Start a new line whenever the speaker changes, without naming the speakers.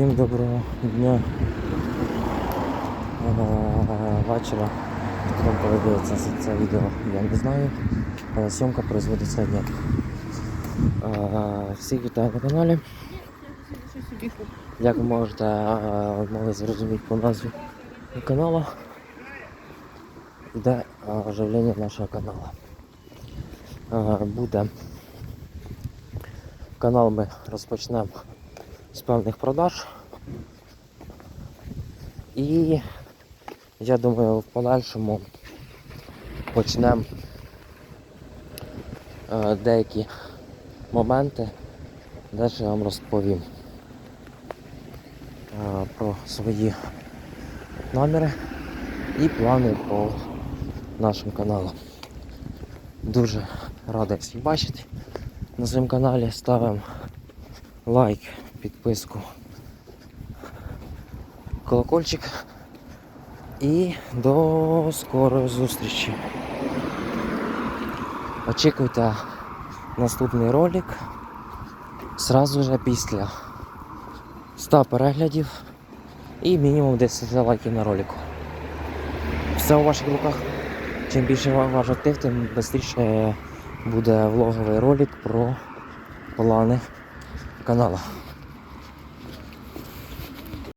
Всім доброго дня. Вечора. Коли дивиться це, відео, я не знаю. Але зйомка производиться дня. Е, Всіх вітаю на каналі. Як ви можете е, могли зрозуміти по назві каналу, йде е, оживлення нашого каналу. Буде канал ми розпочнемо з певних продаж. І я думаю, в подальшому почнемо е, деякі моменти, де ж я вам розповім е, про свої наміри і плани по нашому каналу. Дуже радий всіх бачити на своєму каналі. Ставимо лайк, підписку, колокольчик. І до скорої зустрічі. Очікуйте наступний ролик сразу же після 100 переглядів і мінімум 10 лайків на ролику. Все у ваших руках. Чим більше ва- ваш актив, тим швидше буде влоговий ролик про плани каналу.